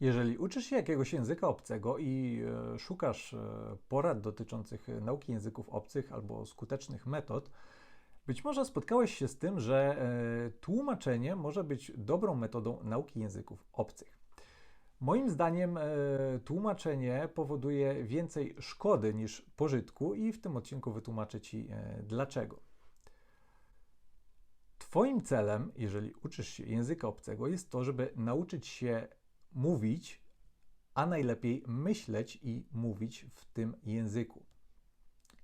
Jeżeli uczysz się jakiegoś języka obcego i e, szukasz e, porad dotyczących nauki języków obcych albo skutecznych metod, być może spotkałeś się z tym, że e, tłumaczenie może być dobrą metodą nauki języków obcych. Moim zdaniem tłumaczenie powoduje więcej szkody niż pożytku, i w tym odcinku wytłumaczę Ci dlaczego. Twoim celem, jeżeli uczysz się języka obcego, jest to, żeby nauczyć się mówić, a najlepiej myśleć i mówić w tym języku.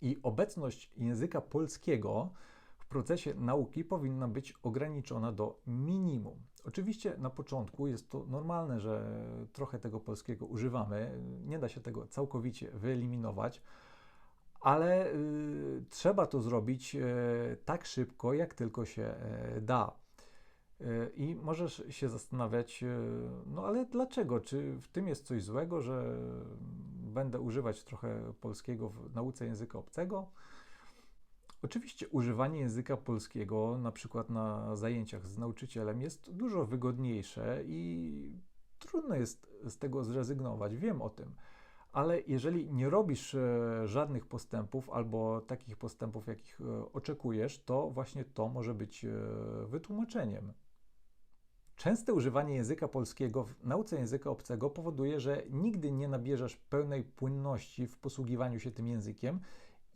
I obecność języka polskiego w procesie nauki powinna być ograniczona do minimum. Oczywiście na początku jest to normalne, że trochę tego polskiego używamy, nie da się tego całkowicie wyeliminować, ale y, trzeba to zrobić y, tak szybko, jak tylko się y, da. I możesz się zastanawiać, e, no ale dlaczego? Czy w tym jest coś złego, że będę używać trochę polskiego w nauce języka obcego? Oczywiście używanie języka polskiego, na przykład na zajęciach z nauczycielem, jest dużo wygodniejsze i trudno jest z tego zrezygnować. Wiem o tym. Ale jeżeli nie robisz e, żadnych postępów albo takich postępów, jakich e, oczekujesz, to właśnie to może być wytłumaczeniem. Częste używanie języka polskiego w nauce języka obcego powoduje, że nigdy nie nabierzesz pełnej płynności w posługiwaniu się tym językiem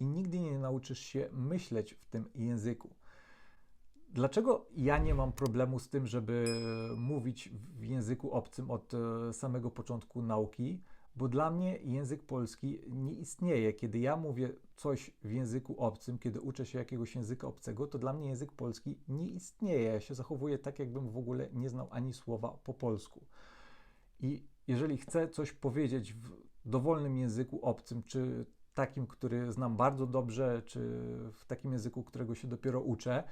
i nigdy nie nauczysz się myśleć w tym języku. Dlaczego ja nie mam problemu z tym, żeby mówić w języku obcym od e, samego początku nauki? Bo dla mnie język polski nie istnieje. Kiedy ja mówię coś w języku obcym, kiedy uczę się jakiegoś języka obcego, to dla mnie język polski nie istnieje. Ja się zachowuję tak, jakbym w ogóle nie znał ani słowa po polsku. I jeżeli chcę coś powiedzieć w dowolnym języku obcym, czy takim, który znam bardzo dobrze, czy w takim języku, którego się dopiero uczę,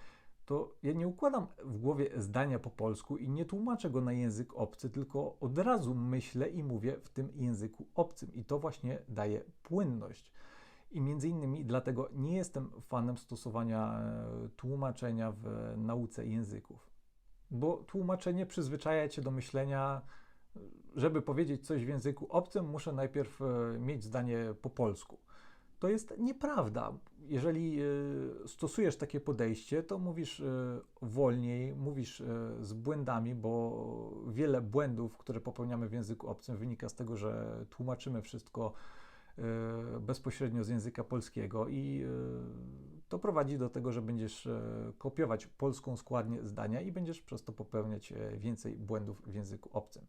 to ja nie układam w głowie zdania po polsku i nie tłumaczę go na język obcy, tylko od razu myślę i mówię w tym języku obcym. I to właśnie daje płynność. I między innymi dlatego nie jestem fanem stosowania e, tłumaczenia w nauce języków. Bo tłumaczenie przyzwyczaja cię do myślenia, żeby powiedzieć coś w języku obcym, muszę najpierw e, mieć zdanie po polsku. To jest nieprawda. Jeżeli e, stosujesz takie podejście, to mówisz e, wolniej, mówisz e, z błędami, bo wiele błędów, które popełniamy w języku obcym, wynika z tego, że tłumaczymy wszystko bezpośrednio z języka polskiego i to prowadzi do tego, że będziesz kopiować polską składnię zdania i będziesz przez to popełniać więcej błędów w języku obcym.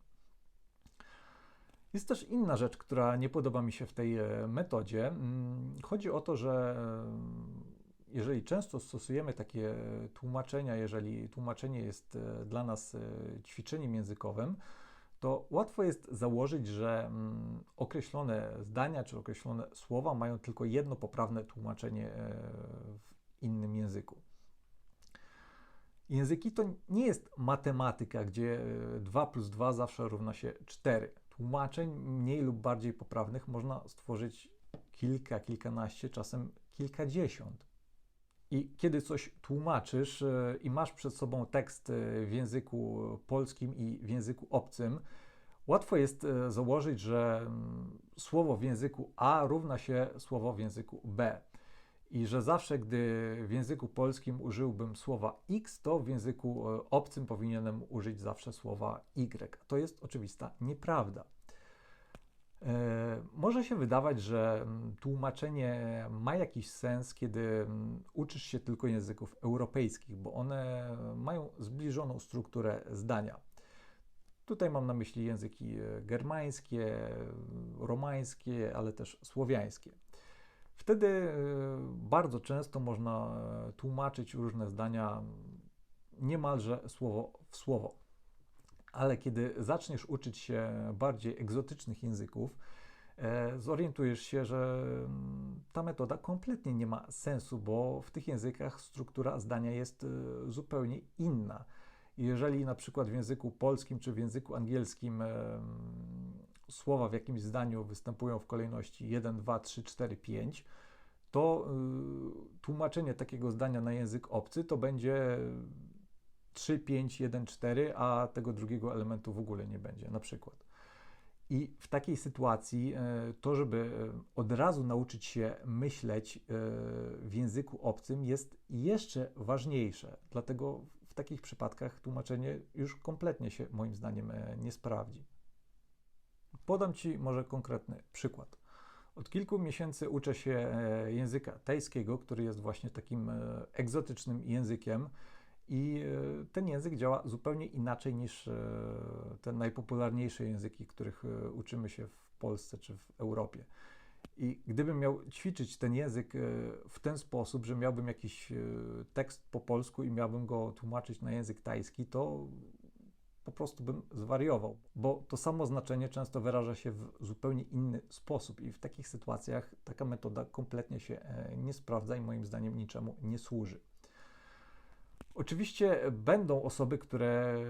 Jest też inna rzecz, która nie podoba mi się w tej e, metodzie. Mm, chodzi o to, że e, jeżeli często stosujemy takie tłumaczenia, jeżeli tłumaczenie jest e, dla nas ćwiczeniem językowym, to łatwo jest założyć, że mm, określone zdania czy określone słowa mają tylko jedno poprawne tłumaczenie w innym języku. Języki to nie jest matematyka, gdzie 2 plus 2 zawsze równa się 4 tłumaczeń mniej lub bardziej poprawnych można stworzyć kilka, kilkanaście, czasem kilkadziesiąt. I kiedy coś tłumaczysz e, i masz przed sobą tekst e, w języku polskim i w języku obcym, łatwo jest e, założyć, że mm, słowo w języku A równa się słowo w języku B i że zawsze, gdy w języku polskim użyłbym słowa X, to w języku e, obcym powinienem użyć zawsze słowa Y. To jest oczywista nieprawda. E, może się wydawać, że mm, tłumaczenie ma jakiś sens, kiedy mm, uczysz się tylko języków europejskich, bo one mają zbliżoną strukturę zdania. Tutaj mam na myśli języki e, germańskie, romańskie, ale też słowiańskie. Wtedy e, bardzo często można e, tłumaczyć różne zdania niemalże słowo w słowo. Ale kiedy zaczniesz uczyć się bardziej egzotycznych języków, e, zorientujesz się, że mm, ta metoda kompletnie nie ma sensu, bo w tych językach struktura zdania jest zupełnie inna. Jeżeli na przykład w języku polskim czy w języku angielskim słowa w jakimś zdaniu występują w kolejności 1, 2, 3, 4, 5, to y, tłumaczenie takiego zdania na język obcy to będzie 3, 5, 1, 4, a tego drugiego elementu w ogóle nie będzie, na przykład. I w takiej sytuacji e, to, żeby e, od razu nauczyć się myśleć e, w języku obcym, jest jeszcze ważniejsze. Dlatego w takich przypadkach tłumaczenie już kompletnie się moim zdaniem nie sprawdzi. Podam Ci może konkretny przykład. Od kilku miesięcy uczę się języka tajskiego, który jest właśnie takim egzotycznym językiem. I e, ten język działa zupełnie inaczej niż e, te najpopularniejsze języki, których e, uczymy się w Polsce czy w Europie. I gdybym miał ćwiczyć ten język w ten sposób, że miałbym jakiś tekst po polsku i miałbym go tłumaczyć na język tajski, to po prostu bym zwariował, bo to samo znaczenie często wyraża się w zupełnie inny sposób i w takich sytuacjach taka metoda kompletnie się nie sprawdza i moim zdaniem niczemu nie służy. Oczywiście będą osoby, które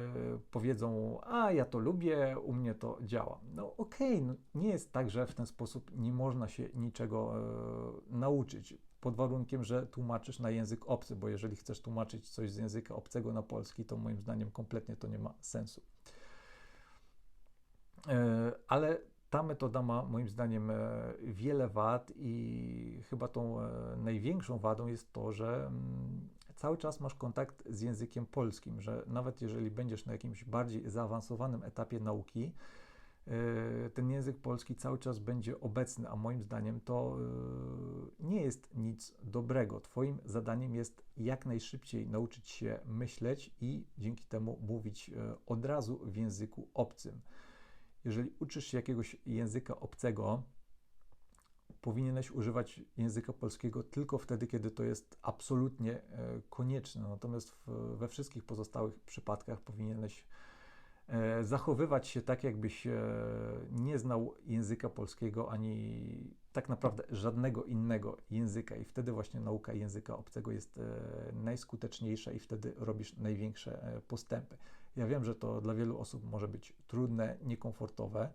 powiedzą: A ja to lubię, u mnie to działa. No okej, okay, no, nie jest tak, że w ten sposób nie można się niczego e, nauczyć, pod warunkiem, że tłumaczysz na język obcy, bo jeżeli chcesz tłumaczyć coś z języka obcego na polski, to moim zdaniem kompletnie to nie ma sensu. E, ale ta metoda ma moim zdaniem e, wiele wad i chyba tą e, największą wadą jest to, że mm, cały czas masz kontakt z językiem polskim, że nawet jeżeli będziesz na jakimś bardziej zaawansowanym etapie nauki, e, ten język polski cały czas będzie obecny, a moim zdaniem to nie jest nic dobrego. Twoim zadaniem jest jak najszybciej nauczyć się myśleć i dzięki temu mówić od razu w języku obcym. Jeżeli uczysz się jakiegoś języka obcego, powinieneś używać języka polskiego tylko wtedy, kiedy to jest absolutnie e, konieczne. Natomiast we wszystkich pozostałych przypadkach powinieneś e, zachowywać się tak, jakbyś e, nie znał języka polskiego ani tak naprawdę żadnego innego języka, i wtedy właśnie nauka języka obcego jest najskuteczniejsza i wtedy robisz największe postępy. Ja wiem, że to dla wielu osób może być trudne, niekomfortowe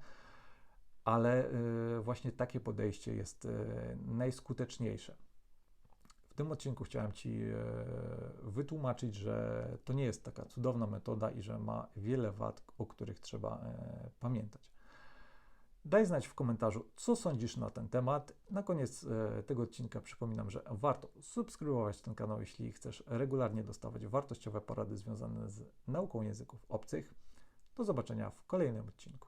ale y, właśnie takie podejście jest y, najskuteczniejsze. W tym odcinku chciałem Ci y, wytłumaczyć, że to nie jest taka cudowna metoda i że ma wiele wad, o których trzeba pamiętać. Daj znać w komentarzu, co sądzisz na ten temat. Na koniec tego odcinka przypominam, że warto subskrybować ten kanał, jeśli chcesz regularnie dostawać wartościowe porady związane z nauką języków obcych. Do zobaczenia w kolejnym odcinku.